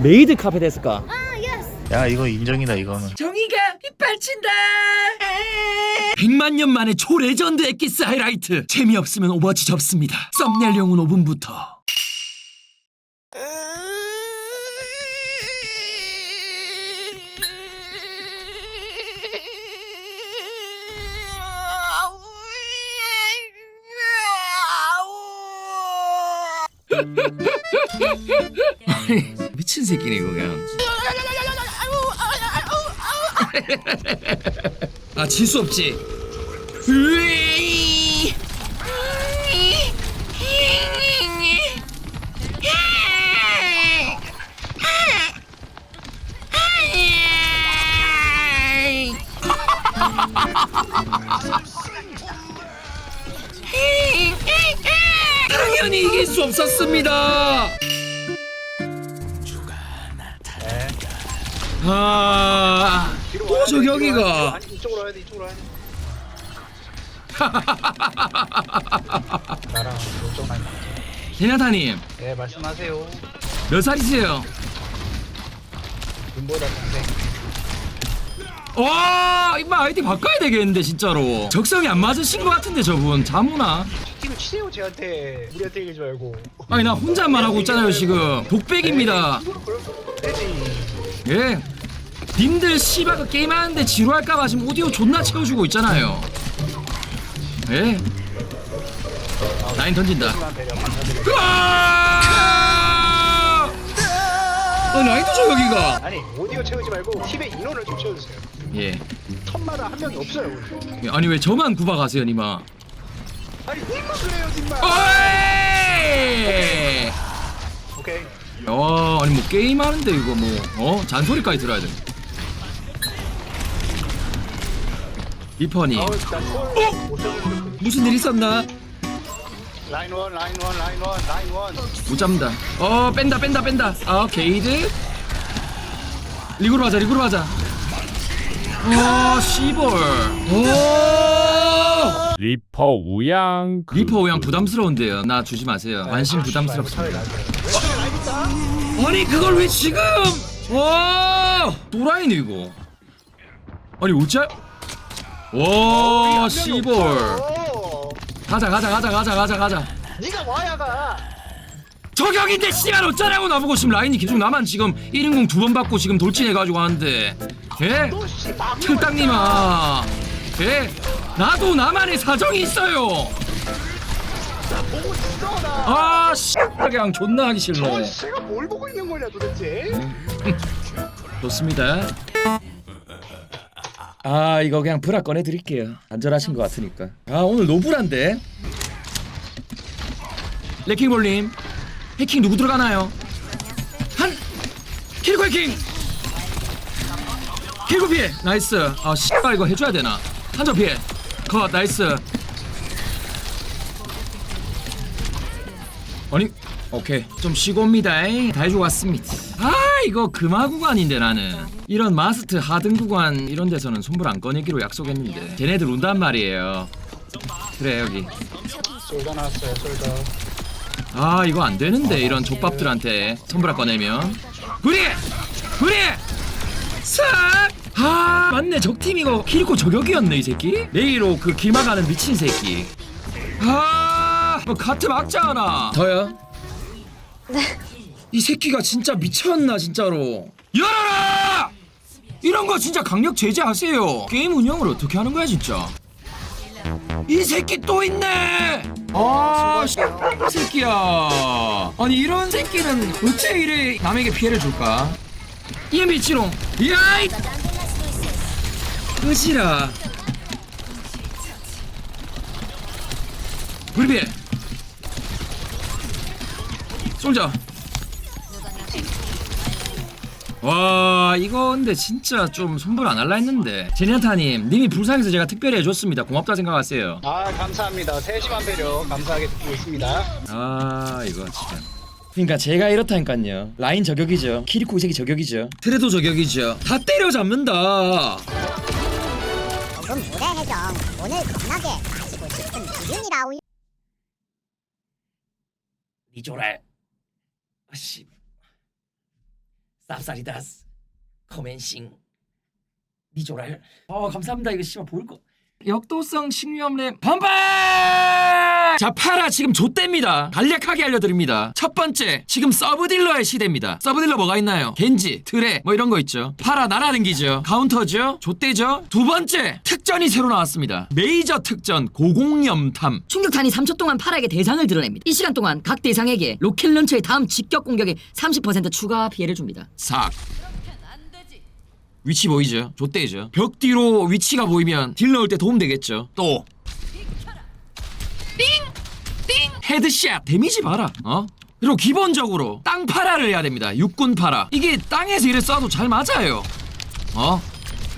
메이드 카페 됐을까? 야 이거 인정이다 이거는. 정의가 빗발친다. 100만 년 만에 초레전드 엑기스 하이라이트. 재미없으면 오버워치 접습니다. 썸네일용은 5분부터. 미친 새끼네 그냥 아 질 수 없지 으이. 당연히 이길 수 없었습니다. 아, 또 저격이가. 아니 이쪽으로 와야 돼 이쪽으로 와야 돼 나랑 대나타님 네 말씀하세요 몇 살이세요? 눈보다 동생 와, 이거 아이디 바꿔야 되겠는데 진짜로. 적성이 안 맞으신 것 같은데 저분 자무나. 팀을 치세요 쟤한테 우리한테 얘기하지 말고 아니 나 혼자만 하고 있잖아요 지금. 독백입니다. 되지 예. 님들 씨발 그 게임하는데 지루할까봐 지금 오디오 존나 채워주고 있잖아요. 예. 라인 던진다. 으아! 어, 라인도 저기가. 아니 오디오 채우지 말고 팀의 인원을 좀 채워주세요 예. 턴마다 한 명이 없어요 우리. 아니 왜 저만 구박하세요, 니마? 아니 님만 그래요 님만 어이! 오케이 어, 아니 뭐 게임 하는데 이거 뭐 어? 잔소리까지 들어야 돼. 리퍼니 아우 나 어? 콜 무슨 일 있었나? 라인 원 라인 원 라인 원 라인 원 못 잡는다. 어, 뺀다, 뺀다, 뺀다. 아, 게이드. 리그로 하자, 리그로 하자. 어, 씨볼. 오! 리퍼 우양 그 리퍼 그냥 부담스러운데요. 나 주지 마세요. 완심 부담스럽습니다. 아니 그걸 왜 지금? 와 도라이네 이거. 아니 어째? 와 씨볼. 가자 가자 가자 가자 가자 가자. 네가 와야 가 저격인데 씨발 어쩌라고 나보고 지금 라인이 계속 나만 지금 1인공 두 번 받고 지금 돌진해가지고 하는데. 예? 너씨 막 틀딱님아. 예? 나도 나만의 사정이 있어요. 보고 있어 나 아 씨. 그냥 존나 하기 싫네. 저 씨가 뭘 보고 있는 거냐 도대체 좋습니다. 아 이거 그냥 브라 꺼내 드릴게요. 안전하신 것 같으니까. 아 오늘 노브란데. 레킹볼님 해킹 누구 들어가나요? 한 킬고 해킹. 킬고 피해 나이스. 아 씨발 이거 해줘야 되나? 한점 피해. 컷 나이스. 아니 오케이 좀 쉬고 옵니다 다 해주고 왔습니다 아 이거 금화 구간인데 나는. 이런 마스트 하등 구간 이런 데서는 손불 안 꺼내기로 약속했는데 걔네들 온단 말이에요. 그래 여기. 솔더 나왔어요 솔더 아 이거 안 되는데 이런 족밥들한테 손불 안 꺼내면. 그리! 그리! 싹 아 맞네. 적팀 이거 키리코 저격이었네 이 새끼. 레이로 그 기마가는 미친 새끼. 아뭐 카트 막자 하나. 더요 이 새끼가 진짜 미쳤나 진짜로. 열어라! 이런 거 진짜 강력 제재하세요. 게임 운영을 어떻게 하는 거야 진짜? 이 새끼 또 있네! 아 씨, 이 새끼야. 아니 이런 새끼는 어째 이래 남에게 피해를 줄까? 이 미치롱 야이 끄지라. 불비에 솔져 와 이거 근데 진짜 좀 손볼 안 할라 했는데. 제니아타님 님이 불쌍해서 제가 특별히 해줬습니다. 고맙다 생각하세요. 아 감사합니다. 세심한 배려 감사하게 듣고 있습니다. 아 이거 진짜. 그러니까 제가 이렇다니까요. 라인 저격이죠. 키리코 이 새끼 저격이죠. 트레도 저격이죠. 다 때려잡는다. 방금 무대 해정 오늘 겁나게 마시고 싶은 기분이라우 니조랄. 아씨 쌉싸리다스. 커맨싱. 니조랄. 어 감사합니다. 이거 씨발 보일 거. 역도성 식료염램 반발 자 파라 지금 좆됩니다. 간략하게 알려드립니다. 첫 번째 지금 서브딜러의 시대입니다. 서브딜러 뭐가 있나요? 겐지 트레 뭐 이런 거 있죠. 파라 날아댕기죠. 카운터죠. 좆대죠. 두 번째 특전이 새로 나왔습니다. 메이저 특전 고공염탐. 충격탄이 3초 동안 파라에게 대상을 드러냅니다. 이 시간 동안 각 대상에게 로켓 런처의 다음 직격 공격에 30% 추가 피해를 줍니다. 삭. 위치 보이죠? 좆대죠. 벽 뒤로 위치가 보이면 딜 넣을 때 도움 되겠죠. 또 띵! 띵! 헤드샷 데미지 봐라 어? 그리고 기본적으로 땅 파라를 해야 됩니다 육군 파라 이게 땅에서 이래 쏴도 잘 맞아요 어?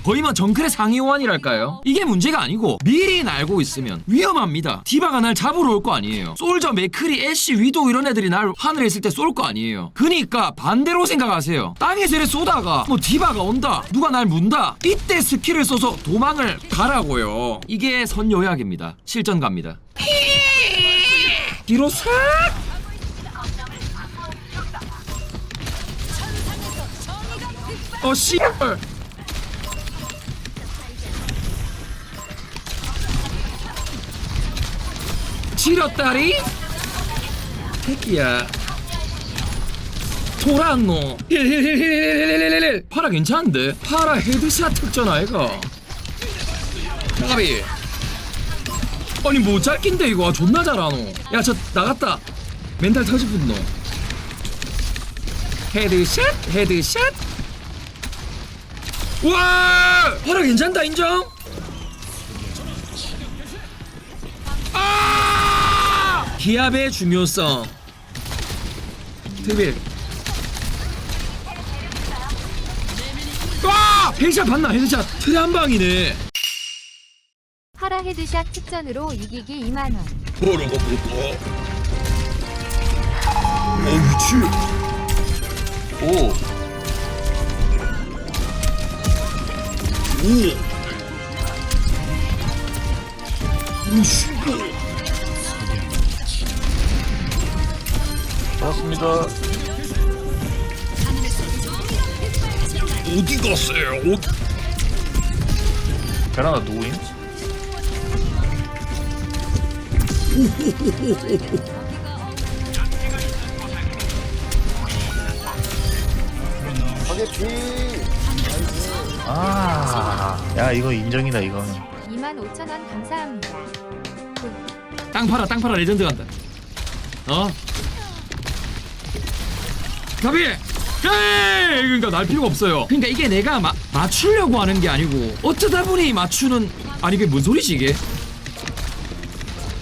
거의 뭐 정글의 상위 호환이랄까요? 이게 문제가 아니고 미리 알고 있으면 위험합니다. 디바가 날 잡으러 올 거 아니에요. 솔저, 맥크리, 애쉬, 위도 이런 애들이 날 하늘에 있을 때 쏠 거 아니에요. 그니까 반대로 생각하세요. 땅에서 이래 쏘다가 뭐 디바가 온다, 누가 날 문다. 이때 스킬을 써서 도망을 가라고요. 이게 선요약입니다. 실전 갑니다. 뒤로 싹! 어 씨발! 지렸다리? 새끼야. 돌았노 힐힐힐힐힐힐힐힐 파라 괜찮은데? 파라 헤드샷 특전 아이가 까비 아니 뭐 짧긴데 이거. 존나 잘하노. 야 저 나갔다. 멘탈 터질 분노 헤드샷 헤드샷 와! 파라 괜찮다 인정? 아! 기압의 중요성. 트빌 와! 헤드샷 봤나? 헤드샷. 트레 한 방이네 파라 헤드샷 특전으로 이기기 2만원. 뭐라고 볼까? 어 미치 오 오. 오, 씨발. 고맙습니다 어디 갔어요? 어, 베라나 누구임? 아 야 이거 인정이다 이거는 2만 5천원 감사합니다. 땅 팔아 땅 팔아 레전드 간다 어? 가비! 에이! 그러니까 날 필요가 없어요 그러니까 이게 내가 마, 맞추려고 하는 게 아니고 어쩌다 보니 맞추는 아니 이게 뭔 소리지 이게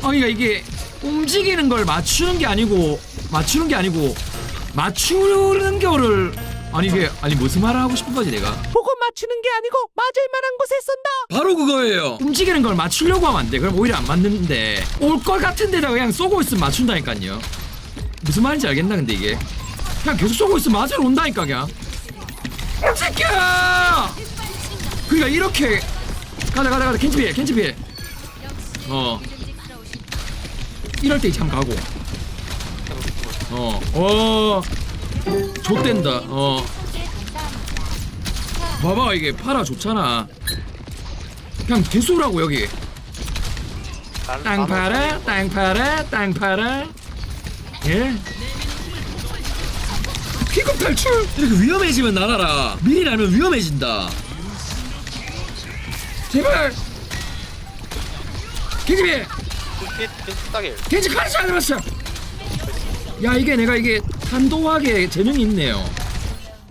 아 그러니까 이게 움직이는 걸 맞추는 게 아니고 맞추는 게 아니고 맞추는 거를 아니 이게 아니 무슨 말을 하고 싶은 거지 내가 보고 맞추는 게 아니고 맞을 만한 곳에 쏜다. 바로 그거예요. 움직이는 걸 맞추려고 하면 안 돼. 그럼 오히려 안 맞는데 올 걸 같은 데다가 그냥 쏘고 있으면 맞춘다니까요. 무슨 말인지 알겠나 근데 이게 그냥 계속 쏘고 있으면 맞으러 온다니까 그냥. 이 새끼야! 그러니까 이렇게 가자 가자 가자 캔치필 캔치필. 어. 이럴 때참 가고. 어. 어. 좆된다. 어. 봐봐 이게 파라 좋잖아. 그냥 개수라고 여기 땅 팔아 땅 팔아 땅 팔아 예 픽업 탈출 이렇게 위험해지면 나가라 미리 알면 위험해진다 제발 겐지비 겐지 카리스 안 들었어. 야 이게 내가 이게 탄도하게 재능이 있네요.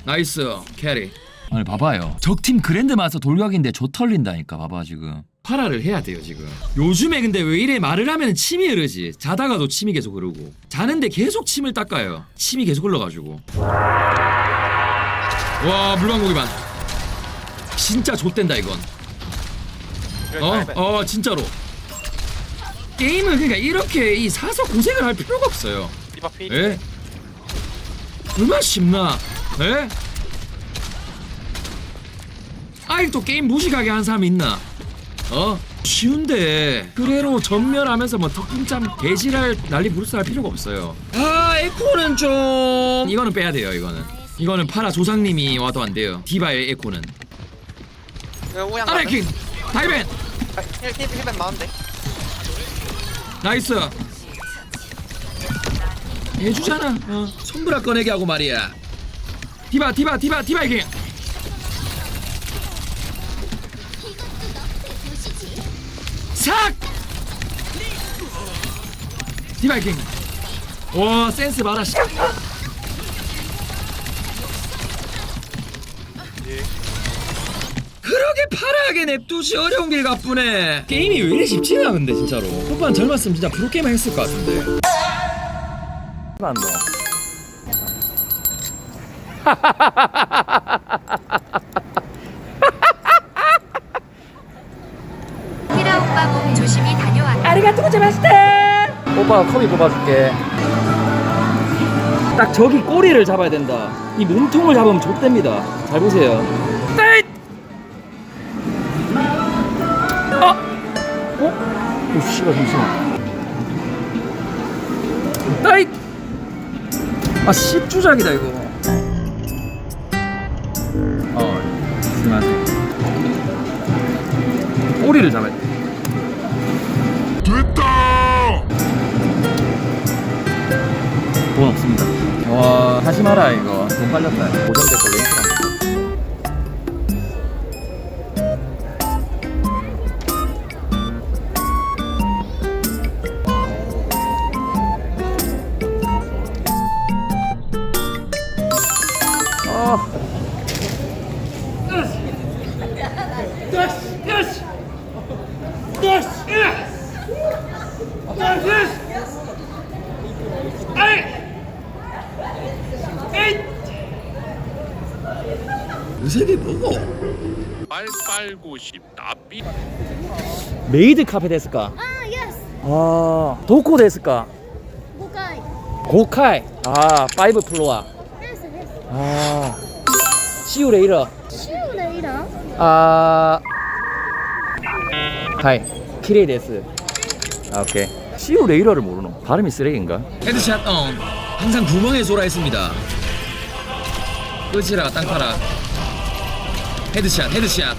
나이스 캐리. 아니 봐봐요. 적팀 그랜드 마서 돌격인데 조 털린다니까 봐봐 지금. 파라를 해야 돼요 지금. 요즘에 근데 왜 이래 말을 하면 침이 흐르지? 자다가도 침이 계속 흐르고. 자는데 계속 침을 닦아요. 침이 계속 흘러가지고. 와 물광고기만. 진짜 좆된다 이건. 어? 어 진짜로 게임은 그러니까 이렇게 이 사서 고생을 할 필요가 없어요. 예? 얼마나 쉽나? 예? 아직도 게임 무식하게 하는 사람이 있나? 어? 쉬운데. 그래로 전멸하면서 뭐 덕분참 개지랄 난리 부르스 할 필요가 없어요. 아 에코는 좀 이거는 빼야 돼요 이거는. 이거는 파라 조상님이 와도 안 돼요. 디바의 에코는. 그 오양 아레킹 다이벤. 힐힐 힐벤 나온데 나이스. 해주잖아. 어. 손브라 꺼내게 하고 말이야. 디바 디바 디바 디바 이게. 삭! 디바 이킹 와 센스 봐라 씨. 파라하게 냅두시 어려운 길 가쁘네. 게임이 왜 이리 쉽지가 근데 진짜로. 후반 젊었으면 진짜 프로게이머 했을 것 같은데. 안 돼. 히라 오빠 몸 조심히 다녀와. 오빠가 컵이 뽑아줄게. 딱 저기 꼬리를 잡아야 된다. 이 몸통을 잡으면 좆됩니다. 잘 보세요 어? 오 씨발 잠시만 따잇! 아 씹주작이다 이거 어 조심하세요 꼬리를 잡아야 돼돈 없습니다. 와 하지 마라 이거 돈 빨렸다. 고정될 걸로 메이드 카페 됐을까? 아, 예스. 아 도코 됐을까? 고가이. 고카이 아 파이브 플로아 예스, 예스. 아 시우 레이러 시우네 이랑. 아 하이 키레이 데스 아 오케이 시우 레이러를 모르노 발음이 쓰레기인가? 헤드샷 어 항상 구멍에 쏘라 했습니다 끝이라 땅파라 헤드샷 헤드샷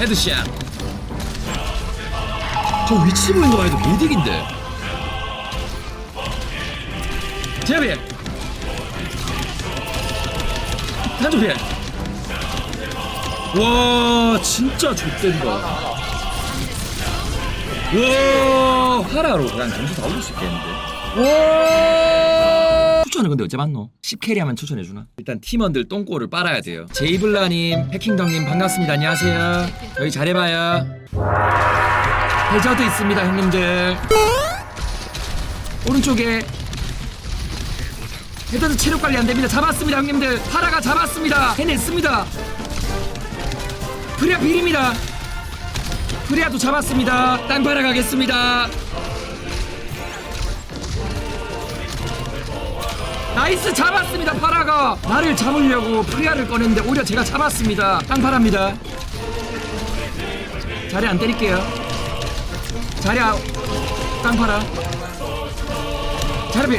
헤드샷 저 위치 보인 거 봐도 개득인데. 제비. 한조피 와 진짜 좋댄다. 와 하라로 그냥 점수 다 올릴 수 있겠는데. 와! 추천은 근데 어째 맞노? 10캐리 하면 추천해주나? 일단 팀원들 똥꼬를 빨아야 돼요. 제이블라님 패킹덕님 반갑습니다. 안녕하세요. 여기 잘해봐요 해저드 있습니다 형님들 오른쪽에 헤더드 체력 관리 안 됩니다. 잡았습니다, 형님들. 파라가 잡았습니다. 해냈습니다. 프리아 비립니다. 프리아도 잡았습니다. 땅파라 가겠습니다. 나이스 잡았습니다 파라가 나를 잡으려고 프리아를 꺼냈는데 오히려 제가 잡았습니다 땅파라입니다 자리 안 때릴게요 자리 아 땅파라 자리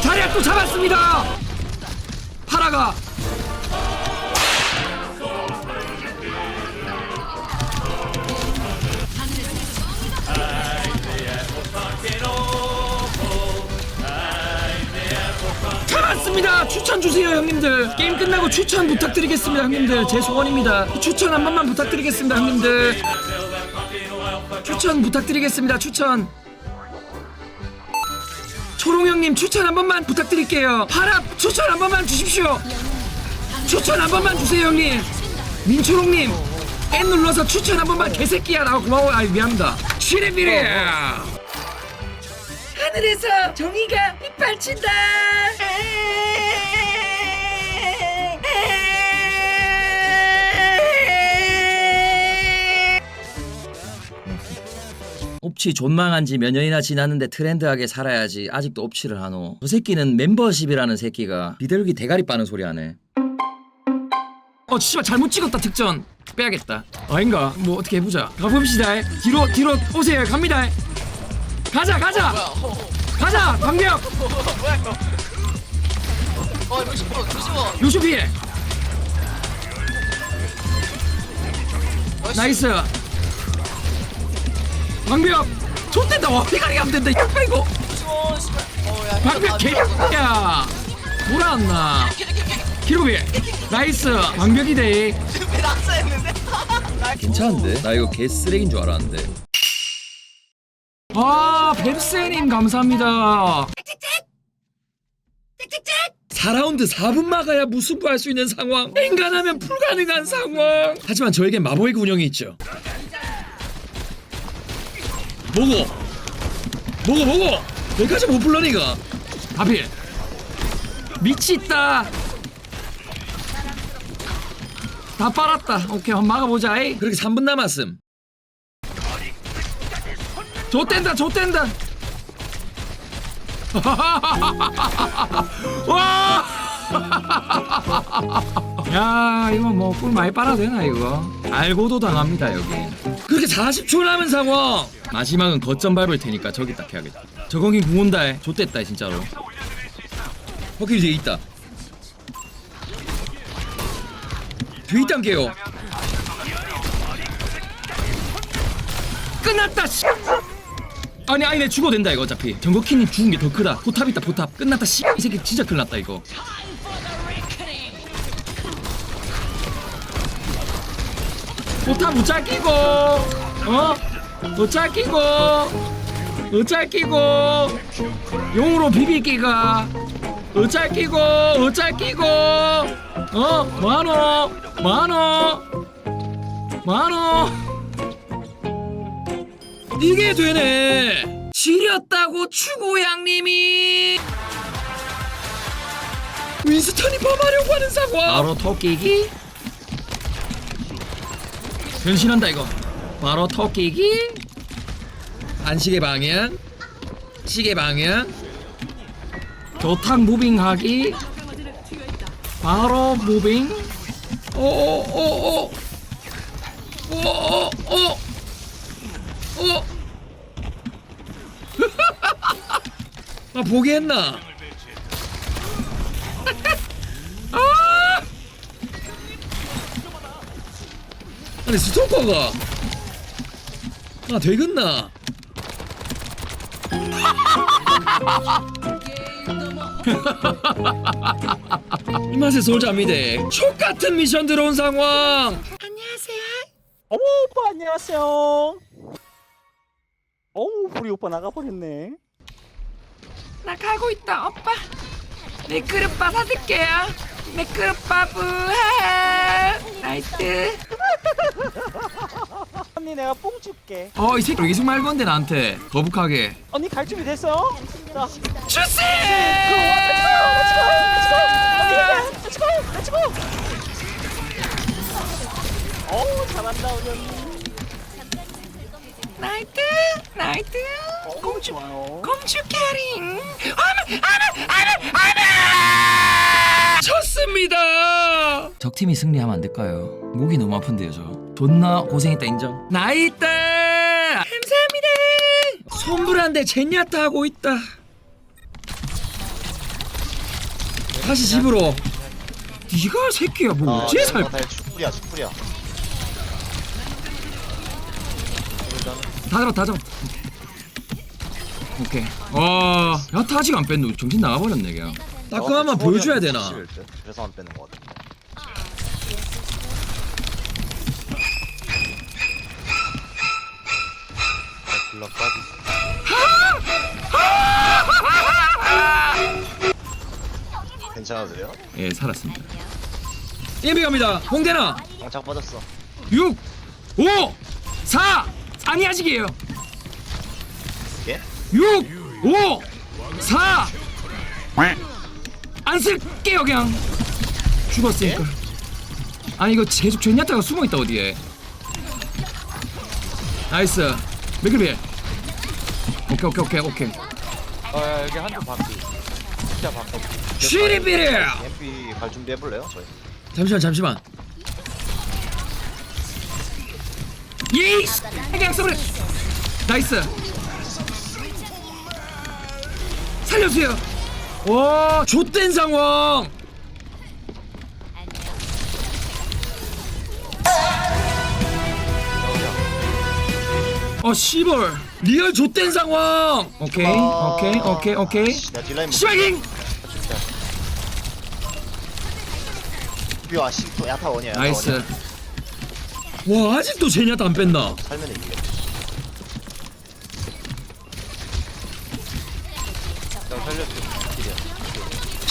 자리야 또 잡았습니다. 파라가. 잡았습니다. 추천 주세요 형님들. 게임 끝나고 추천 부탁드리겠습니다 형님들. 제 소원입니다. 추천 한 번만 부탁드리겠습니다 형님들 추천 부탁드리겠습니다 추천 초롱 형님 추천 한 번만 부탁드릴게요. 파라 추천 한 번만 주십시오. 추천 한 번만 주세요 형님. 민초롱님 N 눌러서 추천 한 번만 개새끼야 라고 고마워요. 아이 미안합니다. 시레 미래. 하늘에서 정의가 빗발친다. 옵치 존망한 지 몇 년이나 지났는데 트렌드하게 살아야지 아직도 옵치를 하노. 저 새끼는 멤버십이라는 새끼가 비둘기 대가리 빠는 소리 하네. 어 씨발 잘못 찍었다 특전. 빼야겠다. 아닌가? 뭐 어떻게 해보자. 가봅시다. 뒤로 뒤로 오세요. 갑니다. 가자 가자. 가자 방벽. 어 루시 프로 루시 뭐 루슈 피해 나이스 방벽 좋댄다. 와 피가리 하면 된다. 이 이거 루시 뭐 씨발 어 야 방벽 개야. 돌아왔나? 기록이. 나이스. 방벽이대 왜 낙사했는데 괜찮은데? 나 이거 개 쓰레기인 줄 알았는데. 아 뱁새님 감사합니다. 4라운드 4분 막아야 무승부할 수 있는 상황. 인간하면 불가능한 상황. 하지만 저에겐 마법의 운영이 있죠 뭐고 뭐고 뭐고 여기까지 못 불러 니가 하필 미치있다. 다 빨았다. 오케이 막아보자. 이 그렇게 3분 남았음. 좆된다 좆된다. 와! 야 이거 뭐 꿀 많이 빨아도 되나 이거? 알고도 당합니다 여기. 그렇게 40초 남은 상황 마지막은 거점 밟을 테니까 저기 딱 해야겠다. 저거긴 궁 온다 해 좆됐다 진짜로. 호킬 뒤에 있다 게요. 끝났다 씨. 아니 아니 내 죽어도 된다 이거 어차피. 정거키님 죽은 게 더 크다. 포탑 있다 포탑. 끝났다 씨. 이 새끼 진짜 큰일 났다 이거 포탑 못 잡히고 어? 못 잡히고 못 잡히고 용으로 비비기가 못 잡히고 못 잡히고 어? 뭐하노? 뭐하노? 뭐하노? 이게 되네. 지렸다고 추고양님이. 윈스턴이 범하려고 하는 상황 바로 토끼기 변신한다 이거. 바로 토끼기. 안시계 방향. 시계 방향. 교탁 무빙하기. 바로 무빙. 오오오오 오오오 어? 아 보겠나? 아니 스토커가 아 되겠나? 이 맛에 솔잡니다 촉 같은 미션 들어온 상황 어머 오빠 안녕하세요. 어우 우리 오빠 나가버렸네. 나 가고 있다 오빠 내 그릇밥 사줄게요 내 그릇밥 나이스 언니 내가 뽕 줄게. 어이 새끼 왜 계속 말 건데 나한테 거북하게 언니 갈 준비 됐어? 자, 주세! 어우 잘한다 우리 언니. 나이트 나이트 공주 좋아요. 공주 캐링 아메 아 적팀이 승리하면 안 될까요? 목이 너무 아픈데요, 저. 존나 고생했다 인정. 나이트. 감사합니다. 손불한데 젠야타 하고 있다. 다시 집으로. 네가 새끼야 뭐 어째 살? 축구야 축구야 다 잡아 다 잡아. 오케이. 와, 야타 아직 안 뺐노. 정신 나가버렸네 그냥. 따끔한 만 보여줘야 되나? 그래서 안 빼는 거 같아 블럭 빠지 괜찮으세요? 예, 살았습니다. 예비 갑니다. 홍대나 엉착 빠졌어 6 5 4 아니 아직이에요. 예? 6 5 4 안 쓸게요 그냥 죽었으니까 아니 이거 계속 젠야타가 숨어있다 어디에 나이스 맥클비 오케이 오케이 오케이 오케이 어, 여기 한쪽 바퀴. 진짜 바퀴. 쉬리비리 MP 갈 준비 해볼래요? 저희. 잠시만 잠시만 예이씨 그냥 쏘래 나이스 살려주세요 와 좆된 상황 어 씨벌 리얼 좆된 상황. 오케이 오케이 오케이 오케이. 야 딜라인 씨발킹 뷰아 씨 야타 원이야 야타 나이스. 원이야. 와 아직도 제냐타 안 뺐나? 살면 이겨 나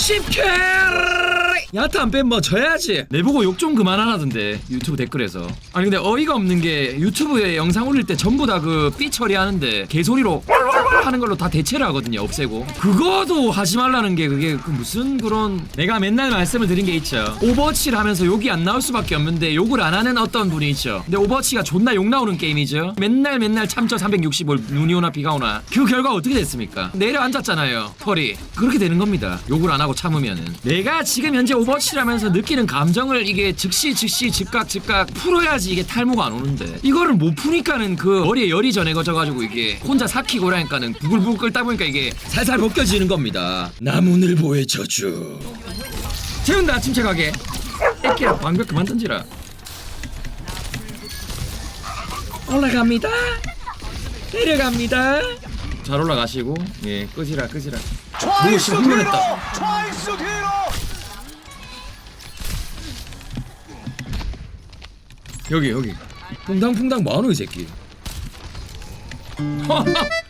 10캐 야타 안 빼면 뭐 져야지. 내보고 욕 좀 그만하라던데 유튜브 댓글에서. 아니 근데 어이가 없는 게 유튜브에 영상 올릴 때 전부 다 그 삐 처리하는데 개소리로 하는 걸로 다 대체를 하거든요 없애고. 그거도 하지 말라는 게 그게 그 무슨 그런 내가 맨날 말씀을 드린 게 있죠. 오버워치를 하면서 욕이 안 나올 수밖에 없는데 욕을 안 하는 어떤 분이 있죠. 근데 오버워치가 존나 욕 나오는 게임이죠. 맨날 맨날 참쳐 365일 눈이 오나 비가 오나. 그 결과 어떻게 됐습니까? 내려앉았잖아요 털이. 그렇게 되는 겁니다. 욕을 안 하고 참으면은. 내가 지금 현재 오버워치를 하면서 느끼는 감정을 이게 즉시 즉시 즉각 즉각 풀어야지 이게 탈모가 안 오는데. 이거를 못 푸니까는 그 머리에 열이 전해져가지고 이게 혼자 삭히고 그러니까 는 부글부글 끓다 보니까 이게 살살 벗겨지는 겁니다. 나무늘보의 저주. 재운다 침착하게. 애끼야 방벽 그만 던지라. 올라갑니다. 내려갑니다. 잘 올라가시고 예 끄지라 끄지라. 뭐 씨, 흥분했다. 여기 여기. 퐁당퐁당 뭐하노 이 새끼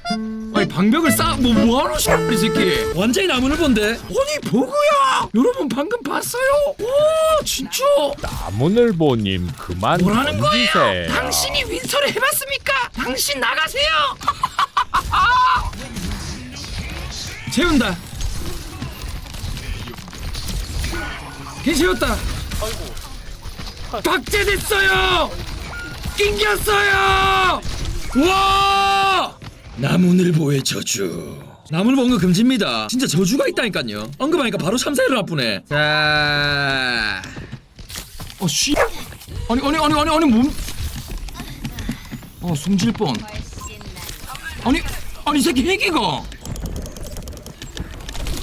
아니 방벽을 쌓뭐 뭐하노 씨, 이 새끼. 완전히 나무늘 본데 아니 버그야. 여러분 방금 봤어요? 와 진짜. 나무늘보님 그만 뭐라는 거예요? 던지세요. 당신이 윈서를 해봤습니까? 당신 나가세요. 재운다. 개 재웠다. 박제됐어요. 낑겼어요. 와 나무늘보의 저주 나무늘 본거 금지입니다 진짜 저주가 있다니까요 언급하니까 바로 참사를 나쁘네 자 어 씨 아니 아니 아니 아니 아니 몸 어, 숨질 뻔. 아니, 아니, 이 새끼 핵이가.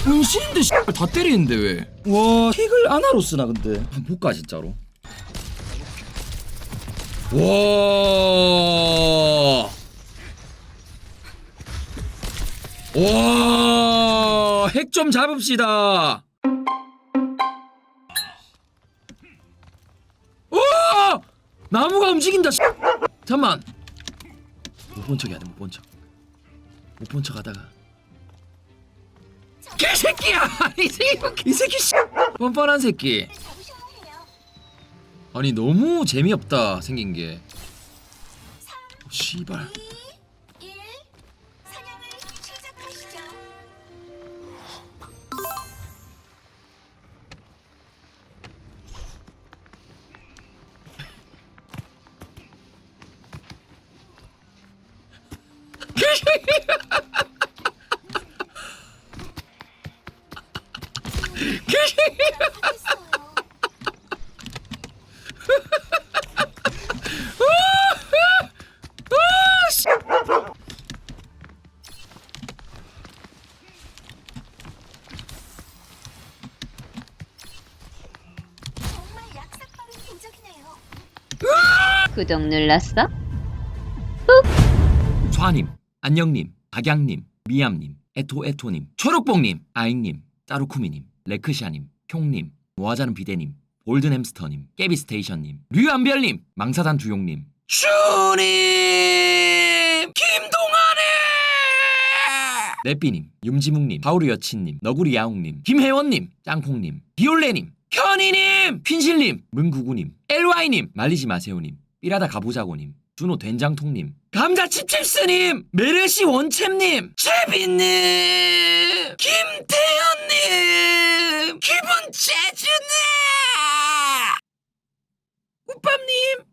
은신인데, 씨, 다 때리는데, 왜? 와, 핵을 아나로 쓰나, 근데. 한번 볼까, 진짜로. 와. 와, 핵 좀 잡읍시다. 와! 나무가 움직인다. 씨. 잠만. 못 본 척해야 돼. 못 본 척. 못 본 척 하다가. 개새끼야! 이 새끼, 이 새끼 씨. 뻔뻔한 새끼. 아니 너무 재미없다 생긴 게. 씨발. 구독 눌렀어? 좌님, 안녕님, 박양님, 미암님, 에토에토님, 초록봉님, 아잉님, 짜루쿠미님, 레크시아님, 쿄님, 모아자는 비대님, 골든햄스터님, 깨비스테이션님, 류안별님, 망사단 두용님, 슈님, 김동아님, 내삐님, 윤지묵님, 바우르 여친님, 너구리 야웅님, 김혜원님, 짱콩님, 비올레님, 현이님, 퀸실님, 문구구님, LY님, 말리지 마세요님, 삐라다 가보자고님. 준호 된장통님. 감자 칩칩스님! 메르시 원챔님! 채비님, 김태현님! 기분 재주네! 우밤님!